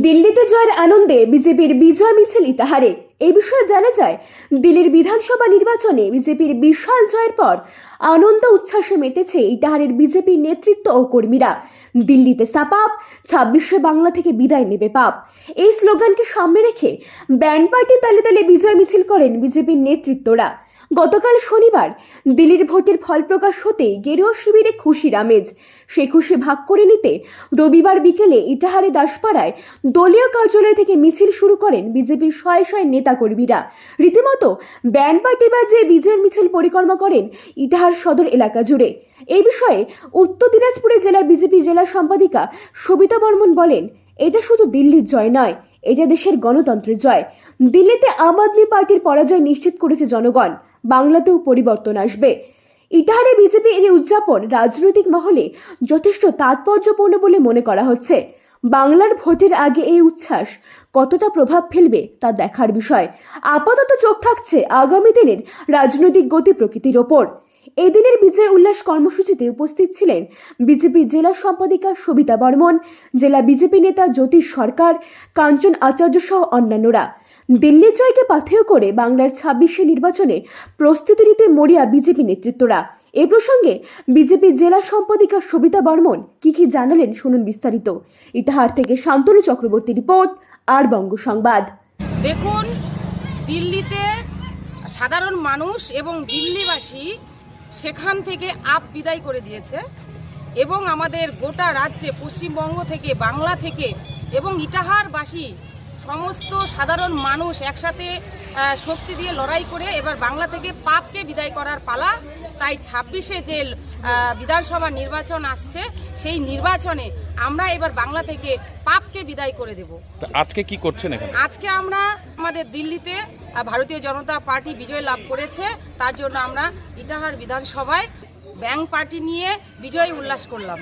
দিল্লিতে জয়ের আনন্দে বিজেপির বিজয় মিছিল ইতাহারে। এই বিষয়ে জানা যায়, দিল্লির বিধানসভা নির্বাচনে বিজেপির বিশাল জয়ের পর আনন্দ উচ্ছ্বাসে মেতেছে ইটাহারের বিজেপির নেতৃত্ব ও কর্মীরা। দিল্লিতে সাপাপ ছাব্বিশে বাংলা থেকে বিদায় নেবে পাপ। এই স্লোগানকে সামনে রেখে ব্যান্ড পার্টি তালে তালে বিজয় মিছিল করেন বিজেপির নেতৃত্বরা। গতকাল শনিবার দিল্লির ভোটের ফল প্রকাশ হতেই গেরুয়া শিবিরে খুশির আমেজ সে খুশি ভাগ করে নিতে রবিবার বিকেলে ইটাহারে দাসপাড়ায় দলীয় কার্যালয় থেকে মিছিল শুরু করেন বিজেপির শয়ে শয়ে নেতাকর্মীরা। রীতিমতো ব্যান্ড পার্টি বাজিয়ে বিজয়ের মিছিল পরিক্রমা করেন ইটাহার সদর এলাকা জুড়ে। এই বিষয়ে উত্তর দিনাজপুরে জেলার বিজেপি জেলা সম্পাদিকা সবিতা বর্মন বলেন, এটা শুধু দিল্লির জয় নয়, এটা দেশের গণতন্ত্রের জয়। দিল্লিতে আম আদমি পার্টির পরাজয় নিশ্চিত করেছে জনগণ। বাংলাতেও পরিবর্তন আসবে। ইটাহারে বিজেপি এর উদযাপন রাজনৈতিক মহলে যথেষ্ট তাৎপর্যপূর্ণ বলে মনে করা হচ্ছে। বাংলার ভোটের আগে এই উচ্ছ্বাস কতটা প্রভাব ফেলবে তা দেখার বিষয়। আপাতত চোখ থাকছে আগামী দিনের রাজনৈতিক গতি প্রকৃতির ওপর। এদিনের বিজয় উল্লাস কর্মসূচিতে উপস্থিত ছিলেন বিজেপি জেলা সম্পাদিকা সবিতা বর্মন, জেলা বিজেপি নেতা জ্যোতিষ সরকার, কাঞ্চন আচার্য সহ অন্যান্যরা। দিল্লি জয়কে পাথেয় করে বাংলার ছাব্বিশে নির্বাচনে প্রস্তুতি নিতে মরিয়া বিজেপি নেতৃত্বরা। এ প্রসঙ্গে বিজেপি জেলা সম্পাদিকা সবিতা বর্মন কি কি জানালেন শুনুন বিস্তারিত। ইতিহার থেকে শান্তনু চক্রবর্তী রিপোর্ট, আর বঙ্গ সংবাদ। দেখুন, দিল্লিতে সাধারণ মানুষ এবং দিল্লিবাসী সেখান থেকে আপ বিদায় করে দিয়েছে এবং আমাদের গোটা রাজ্যে পশ্চিমবঙ্গ থেকে বাংলা থেকে এবং ইটাহারবাসী সমস্ত সাধারণ মানুষ একসাথে শক্তি দিয়ে লড়াই করে এবার বাংলা থেকে পাপকে বিদায় করার পালা। তাই ছাব্বিশে যে বিধানসভা নির্বাচন আসছে। সেই নির্বাচনে আমরা এবার বাংলা থেকে পাপকে বিদায় করে দেব। আজকে কি করছেন এখানে? আজকে আমরা আমাদের দিল্লিতে ভারতীয় জনতা পার্টি বিজয় লাভ করেছে। তার জন্য আমরা ইটাহার বিধানসভায় ব্যাংক পার্টি নিয়ে বিজয় উল্লাস করলাম।